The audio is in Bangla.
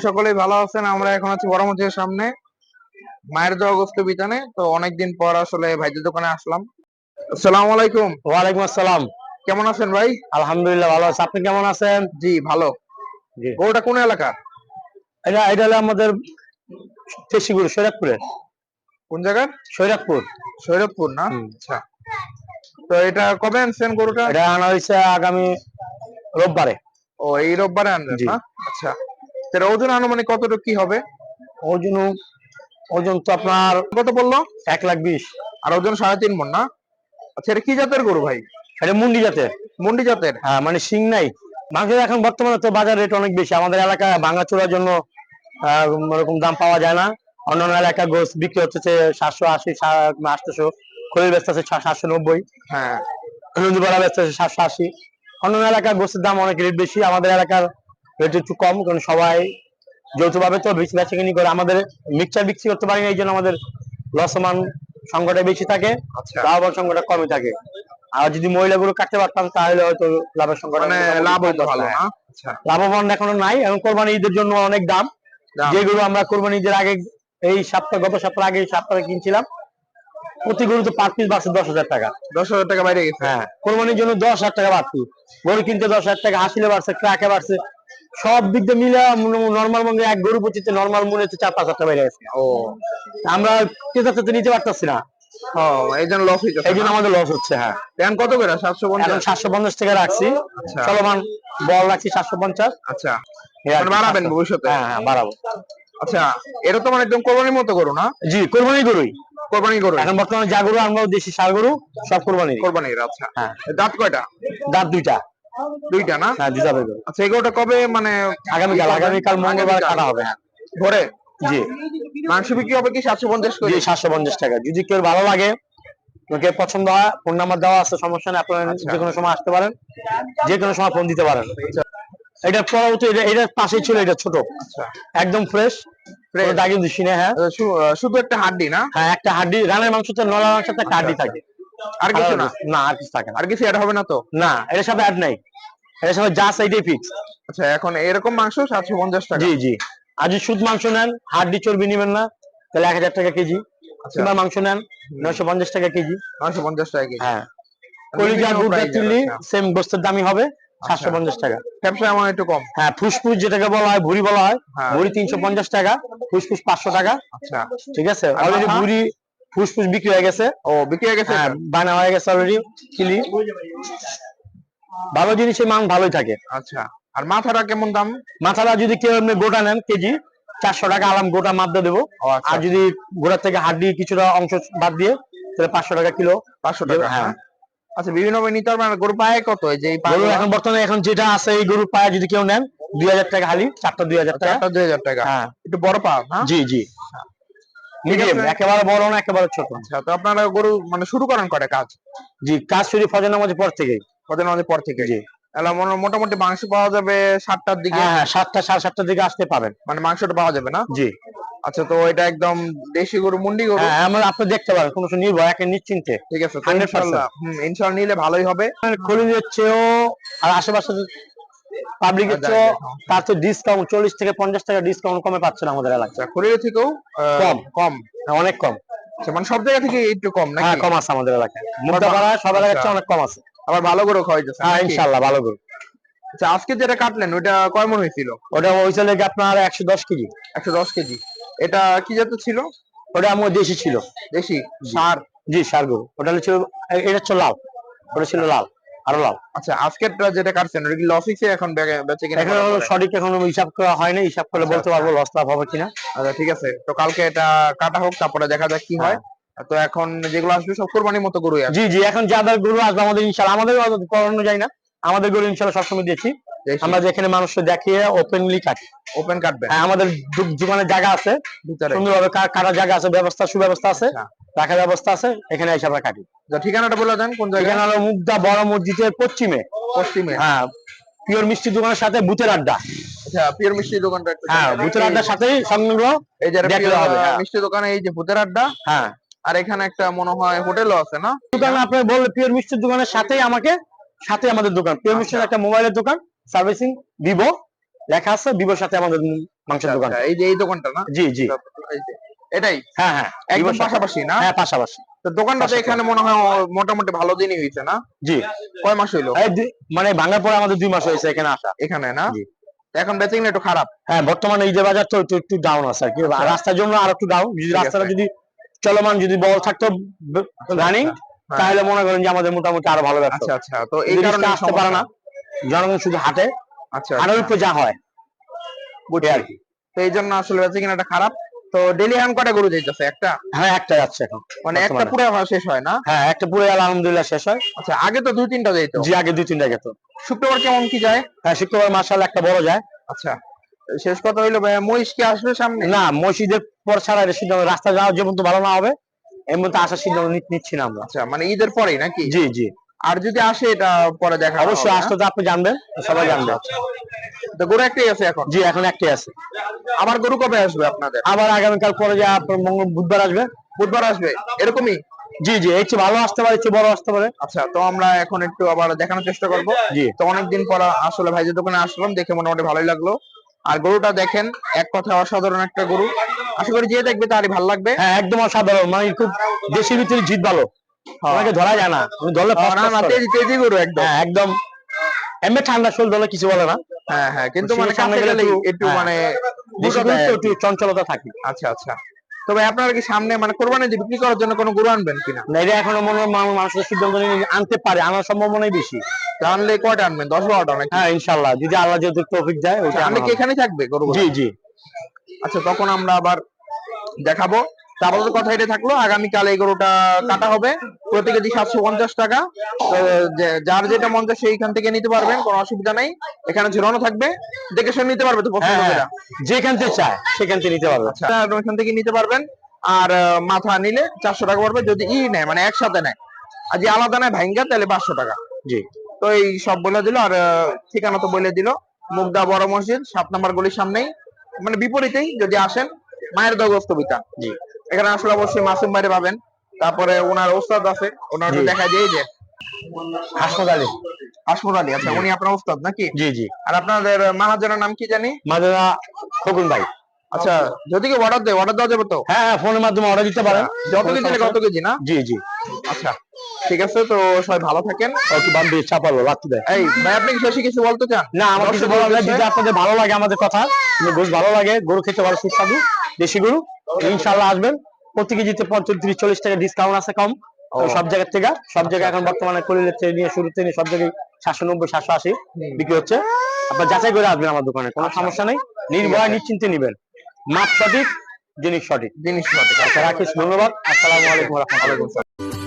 সকলেই ভালো আছেন আমরা এখন আছি বড় মসজিদের সামনে মায়ের দোয়া গোস্ত বিতানে তো অনেকদিন পর আসলে ভাইদের দোকানে আসলাম। আসসালামু আলাইকুম। ওয়ালাইকুম আসসালাম। কেমন আছেন ভাই? আলহামদুলিল্লাহ ভালো আছে আপনি কেমন আছেন? জি ভালো। ওটা কোন এলাকা? এটা এটা হলো আমাদের তেশিগুড় সৈরাকপুরের কোন জায়গার? সৈরাকপুর সৈরতপুর না? আচ্ছা। তো এটা কবে আনছেন গরুটা? এটা আনা হয়েছে আগামী রোববারে। ও এই রোববারে আনবেন না? আচ্ছা। তার ওজন আনুমানিক কতটুকু কি হবে? ওজন ওজন তো আপনার কত বলল? এক লাখ বিশ। আর ওজন সাড়ে তিন মন না? আচ্ছা এটা কি জাতের গরু ভাই? এটা মুন্ডি জাতের। মুন্ডি জাতের? হ্যাঁ মানে শিং নাই। মাংসের এখন বর্তমানে তো বাজার রেট অনেক বেশি। আমাদের এলাকায় ভাঙা চোরার জন্য ওরকম দাম পাওয়া যায় না। অন্যান্য এলাকায় গোস বিক্রি হচ্ছে সাতশো আশি আটশো। খলিল ব্যস্ত আছে সাতশো নব্বই। হ্যাঁ। নদীপাড়া ব্যস্ত আছে সাতশো আশি। অন্যান্য এলাকার গোসের দাম অনেক রেট বেশি। আমাদের এলাকার রেট একটু কম কারণ সবাই যৌথভাবে তো বেশি বেচা কিনি করে আমাদের মিক্সচার বিক্রি করতে পারি না এই জন্য আমাদের লসমান সংখ্যাটা বেশি থাকে আচ্ছা। লাভবান সংখ্যাটা কমই থাকে। আর যদি মহিলাগুলো কাটতে পারতাম তাহলে হয়তো লাভের সংখ্যাটা মানে লাভ হইতো ভালো আচ্ছা। লাভবান এখনও নাই এখন কোরবানি ঈদের জন্য অনেক দাম। যেগুলো আমরা কোরবানি ঈদের আগে এই সপ্তাহ গত সপ্তাহ আগে সপ্তাহে কিনছিলাম প্রতি গরু তো পার পিস বাড়ছে দশ হাজার টাকা। দশ হাজার টাকা বাইরে গেছে। হ্যাঁ কোরবানির জন্য দশ হাজার টাকা বাড়তি। গরু কিনতে দশ হাজার টাকা হাসিলে বাড়ছে ট্রাকে বাড়ছে সব দিক দিয়ে মিলে নর্মাল মঙ্গে এক গরু পচিতে নর্মাল মনে হচ্ছে চার পাঁচ হাজার বেড়ে গেছে। ও। আমরা ক্রেতা চেতে নিতে পারতেছি না। ও এই জন্য লস এই জন্য আমাদের লস হচ্ছে হ্যাঁ। এখন কত করে? সাতশো পঞ্চাশ? সাতশো পঞ্চাশ টাকা রাখছি। আচ্ছা। চলমান বল রাখছি সাতশো পঞ্চাশ। আচ্ছা। মানে বাড়াবেন ভবিষ্যতে? হ্যাঁ হ্যাঁ বাড়াবো। আচ্ছা এটা তো মানে একদম কোরবানির মতো গরু না? জি কোরবানি গরুই। কোরবানি গরু এখন বর্তমানে যা গরু আমরা দেশি সার গরু সব কোরবানি কোরবানির আচ্ছা। হ্যাঁ। দাঁত কয়টা? দাঁত দুইটা। দুইটা না? হ্যাঁ দুইটা বের আচ্ছা এগুলোটা কবে মানে আগামীকাল আগামীকাল মঙ্গলবার কাটা হবে। ভোরে? জি। মাংস বিক্রি হবে কি সাতশো পঞ্চাশ করে? জি সাতশো পঞ্চাশ টাকা। যদি কেউ ভালো লাগে ওকে পছন্দ হয় ফোন নাম্বার দেওয়া আছে সমস্যা নেই আপনারা আচ্ছা। যে কোনো সময় আসতে পারেন। যে কোনো সময় ফোন দিতে পারেন। এটা পরবর্তী এটা এটার পাশেই ছিল এটা ছোট। আচ্ছা। একদম ফ্রেশ। দাগি দিছি না হ্যাঁ। আচ্ছা, শুধু একটা হাড্ডি না? হ্যাঁ একটা হাড্ডি। রানের মাংস তো নলা মাংস একটা হাড্ডি থাকে। আর কিছু না? না আর কিছু থাকে না। আর কিছু অ্যাড হবে না তো? না এটার সাথে অ্যাড নাই। এটার সাথে যা সাইডে ফিক্স আচ্ছা এখন এরকম মাংস সাতশো পঞ্চাশ টাকা। জি জি। আর যদি শুধু মাংস নেন হাড্ডি চর্বি নেবেন না তাহলে এক হাজার টাকা কেজি। আচ্ছা। কিংবা মাংস নেন নয়শো পঞ্চাশ টাকা কেজি। নয়শো পঞ্চাশ টাকা কেজি। হ্যাঁ। কলিজা চিল্লি আচ্ছা। সেম গোস্তের দামই হবে সাতশো পঞ্চাশ টাকা। ব্যবসা আমার একটু কম। হ্যাঁ ফুসফুস যেটাকে বলা হয় ভুড়ি বলা হয় হ্যাঁ। ভুড়ি তিনশো পঞ্চাশ টাকা ফুসফুস পাঁচশো টাকা। আচ্ছা। ঠিক আছে? অলরেডি? ভুড়ি ফুসফুস বিক্রি হয়ে গেছে। ও বিক্রি হয়ে গেছে? হ্যাঁ বানা হয়ে গেছে অলরেডি কিলি ভালো জিনিসের মান ভালোই থাকে। আচ্ছা আর মাথাটা কেমন দাম? মাথাটা যদি কেউ এমনি গোটা নেন কেজি চারশো টাকা আলাম গোটা মাপতে দেবো। আচ্ছা। আর যদি গোড়ার থেকে হাড্ডি কিছুটা অংশ বাদ দিয়ে তাহলে পাঁচশো টাকা কিলো। পাঁচশো টাকা হ্যাঁ। আচ্ছা বিভিন্ন ভাবে নিতে পারবেন। গরু পায় কত? এই যে গরু এখন বর্তমানে এখন যেটা আছে এই গরুর পায়ে যদি কেউ নেন দুই হাজার টাকা হালি চারটা দুই হাজার টাকা। দুই হাজার টাকা। হ্যাঁ। একটু বড় পা জি জি। মিডিয়াম। একেবারে বড় না একেবারে ছোট। আচ্ছা তো আপনারা গরু মানে শুরু করেন কটা কাজ? জি কাজ শুরু ফজর নামাজের পর থেকেই। কদিন আমাদের পর থেকে। মোটামুটি মাংস পাওয়া যাবে সাতটার দিকে। হ্যাঁ হ্যাঁ সাতটা সাড়ে সাতটার দিকে আসতে পাবেন মানে মাংসটা পাওয়া যাবে না? জি। আচ্ছা তো এটা একদম দেশি গরু মুন্ডি গরু? হ্যাঁ আমরা আপনি দেখতে পারেন কোনো নির্ভয় একে নিশ্চিন্তে। ঠিক আছে ইনশাআল্লাহ হুম ইনশাআল্লাহ নিলে ভালোই হবে। খলিলের চেয়েও আর আশেপাশে পাবলিকের আচ্ছা, চেয়েও আচ্ছা। তার তো ডিসকাউন্ট চল্লিশ থেকে পঞ্চাশ টাকা ডিসকাউন্ট কমে পাচ্ছেন আমাদের এলাকায়। আচ্ছা খরির থেকেও কম। কম। হ্যাঁ, অনেক কম। আচ্ছা মানে সব জায়গা থেকে একটু কম হ্যাঁ কম আছে আমাদের এলাকায়। মুক্তাপাড়া সব এলাকার চেয়ে অনেক কম আছে। আবার ভালো গরু খাওয়াইতেছে হ্যাঁ ইনশাল্লাহ ভালো গরু। আচ্ছা আজকে যেটা কাটলেন ওইটা কয় মন হয়েছিল ওটা ওই চলে গিয়ে আপনার একশো দশ কেজি। একশো দশ কেজি। এটা কি জাতের ছিল? ওটা আমার দেশি ছিল। দেশি? সার? জি সার গরু। ওটা ছিল এটা ছিল লাল। ওটা ছিল লাল। আরও লাল। আচ্ছা আজকেরটা যেটা কাটছেন ওটা কি লস হয়েছে এখন বেচে কিনা এখন? সঠিক এখনও হিসাব করা হয়নি। হিসাব করলে আচ্ছা, বলতে পারব লস লাভ হবে কিনা। আচ্ছা ঠিক আছে। তো কালকে এটা কাটা হোক তারপরে দেখা যাক কি হয়। তো এখন যেগুলো আসবে সব কোরবানির মতো গরু জি জি এখন যাদের গরু আসবে আমাদের ইনশাল্লাহ আমাদের করানো যায় না। আমাদের গরু ইনশাল্লাহ সবসময় দিয়েছি। আমরা যেখানে মানুষকে দেখিয়ে ওপেনলি কাটি। ওপেন কাটবে হ্যাঁ, আমাদের দোকানে জায়গা আছে। ভিতরে। সুন্দরভাবে কাটার জায়গা আছে ব্যবস্থা সুব্যবস্থা আছে আচ্ছা। রাখার ব্যবস্থা আছে এখানে এসে আমরা কাটি। ঠিকানাটা বলে দেন কোন এখানে হলো মুগদা বড় মসজিদের পশ্চিমে। পশ্চিমে। হ্যাঁ পিওর মিষ্টি দোকানের সাথে বুথের আড্ডা। আচ্ছা পিওর মিষ্টি দোকানটা হ্যাঁ। বুথের আড্ডার সাথেই সংলগ্ন এই যে হ্যাঁ। মিষ্টি দোকানে এই যে ভূতের আড্ডা। হ্যাঁ। আর এখানে একটা মনে হয় হোটেলও আছে না? দোকান আপনি বললে পিওর মিষ্টির দোকানের সাথেই আমাকে সাথে আমাদের দোকান। পিওর মিষ্টির আচ্ছা। একটা মোবাইলের দোকান সার্ভিসিং ভিভো লেখা আছে ভিভোর সাথে আমাদের মাংসের দোকান। আচ্ছা, এই যে এই দোকানটা না? জি জি। এটাই? হ্যাঁ হ্যাঁ একদম পাশাপাশি না? হ্যাঁ পাশাপাশি। তো দোকানটা তো এখানে মনে হয় মোটামুটি ভালো দিনই হয়েছে না? জি। কয় মাস হইল? মানে ভাঙার পরে আমাদের দুই মাস হয়েছে এখানে আসা। এখানে না? এখন বেচিং একটু খারাপ? হ্যাঁ বর্তমানে ঈদের বাজার তো একটু একটু ডাউন আছে আর কি। আচ্ছা। রাস্তার জন্য আর একটু ডাউন যদি রাস্তাটা যদি চলমান যদি বল থাকতো রানিং হ্যাঁ। তাহলে মনে করেন যে আমাদের মোটামুটি আরও ভালো ব্যবসা আচ্ছা আচ্ছা তো এই কারণে আসতে পারে না। জনগণ শুধু হাটে আচ্ছা আরও আচ্ছা। যা হয়। বুঝছি। আর কি। তো এই জন্য আসলে বেচিং এটা খারাপ। তো ডেলি হ্যান্ড কটা গরু যাইতেছে? একটা? হ্যাঁ একটা যাচ্ছে এখন মানে একটা পুরো হওয়া শেষ হয় না? হ্যাঁ একটা পুরো আলহামদুলিল্লাহ শেষ হয়। আচ্ছা আগে তো দুই তিনটা যাইতো। জি আগে দুই তিনটা গেত। শুক্রবার কেমন কি যায়? হ্যাঁ শুক্রবার মার্শাল একটা বড় যায়। আচ্ছা। শেষ কথা হইল ভাইয়া, মহিষ কি আসবে সামনে? না মসজিদের পর ছাড়া এটা সিদ্ধান্ত রাস্তা যাওয়া যে পর্যন্ত ভালো না হবে এর মধ্যে আসার সিদ্ধান্ত নি- নিচ্ছি না আমরা। আচ্ছা মানে ঈদের পরেই নাকি? জি জি। আর যদি আসে এটা পরে দেখা অবশ্যই আসতে তো আপনি জানবেন সবাই জানবে? তো গরু একটাই আছে এখন? জি এখন একটাই আছে। আবার গরু কবে আসবে আপনাদের? আবার আগামীকাল পরে যে আপনার মঙ্গল বুধবার আসবে। বুধবার আসবে? এরকমই? জি জি এর চেয়ে ভালো আসতে পারে এর চেয়ে বড় আসতে পারে। আচ্ছা তো আমরা এখন একটু আবার দেখানোর চেষ্টা করব। জি। তো অনেকদিন পর আসলে ভাইজের দোকানে আসলাম দেখে মোটামুটি ভালোই লাগল। আর গরুটা দেখেন এক কথা অসাধারণ একটা গরু। আশা করি যে দেখবে তারই ভালো লাগবে। হ্যাঁ একদম অসাধারণ মানে খুব দেশের ভিতরে জিত ভালো। আমাকে ধরা যায় না তুমি ধরলে করে। তেজি গরু একদম। হ্যাঁ একদম। এমনি ঠান্ডা শোল ধরলে কিছু বলে না। হ্যাঁ হ্যাঁ কিন্তু মানে সামনে গেলে একটু- হ্যাঁ। মানে দেশি চঞ্চলতা থাকে। আচ্ছা আচ্ছা। তবে আপনারা কি সামনে মানে কোরবানি যে বিক্রি করার জন্য কোনো গরু আনবেন কিনা? না এটা এখনও মনে হয় মানুষের সিদ্ধান্ত নিয়ে আনতে পারে আনার সম্ভাবনাই বেশি। তা আনলে কয়টা আনবেন? দশ বারোটা নাকি? হ্যাঁ ইনশাল্লাহ যদি আল্লাহ যদি তৌফিক দেয় ওইটা আচ্ছা, আনলে কি এখানে এখানেই থাকবে গরু জি জি। আচ্ছা তখন আমরা আবার দেখাবো। তারপরে কথা এটা থাকল আগামীকাল এই গরুটা কাটা হবে। প্রতি কেজি সাতশো পঞ্চাশ টাকা। তো যার যেটা মন চায় সেইখান থেকে নিতে পারবেন কোনো অসুবিধা নেই। এখানে ঝুলানো থাকবে দেখে শুনে নিতে পারবে তো হ্যাঁ হ্যাঁ। যেখান থেকে চায় সেখান থেকে নিতে পারবে। আচ্ছা ওইখান থেকে নিতে পারবেন। আর মাথা নিলে চারশো টাকা পড়বে যদি ই নেয় মানে একসাথে নেয়। আর যে আলাদা নেয় ভাইঙ্গা তাহলে পাঁচশো টাকা। জি। তো এই সব বলে দিল আর ঠিকানা তো বলে দিল মুগদা বড় মসজিদ সাত নম্বর গলির সামনেই। মানে বিপরীতেই যদি আসেন মায়ের দগস্ত বিতা জি। এখানে আসলে অবশ্যই মাসুম বাইরে পাবেন। তারপরে ওনার ওস্তাদ আছে ওনার দেখা যায় যে। হাসপাতালে আসমত আলী আচ্ছা উনি আপনার ওস্তাদ নাকি? জি জি। আর আপনাদের মাহাজনের নাম কি জানি? মাদারা খোকন ভাই। আচ্ছা যদি কেউ অর্ডার দেয় অর্ডার দেওয়া যাবে তো? হ্যাঁ হ্যাঁ ফোনের মাধ্যমে অর্ডার দিতে পারেন। যত কেজি লাগে কত কেজি না? জি জি। আচ্ছা ঠিক আছে তো সবাই ভালো থাকেন। একটু বাম দিয়ে চাপালো রাত্রি দেয়। এই ভাই আপনি শেষে কিছু বলতে চান? না আমার কিছু বলার যদি আপনাদের ভালো লাগে আমাদের কথা। গোস ভালো লাগে গরু খেতে ভালো সুস্বাদু দেশি গরু। ইনশাল্লাহ আসবেন। প্রতি কেজিতে পঁয়ত্রিশ চল্লিশ টাকা ডিসকাউন্ট আছে কম। সব জায়গার থেকে সব জায়গায় এখন বর্তমানে কলিলের থেকে নিয়ে শুরু থেকে সব জায়গায় সাতশো নব্বই সাতশো আশি বিক্রি হচ্ছে। আপনার যাচাই করে আসবেন আমার দোকানে কোনো সমস্যা নেই। নির্ভয় নিশ্চিন্তে নিবেন। মাপ সঠিক জিনিস সঠিক। জিনিস সঠিক। আচ্ছা রাখিস ধন্যবাদ। আসসালামু আলাইকুম রহমতুল্লাহ।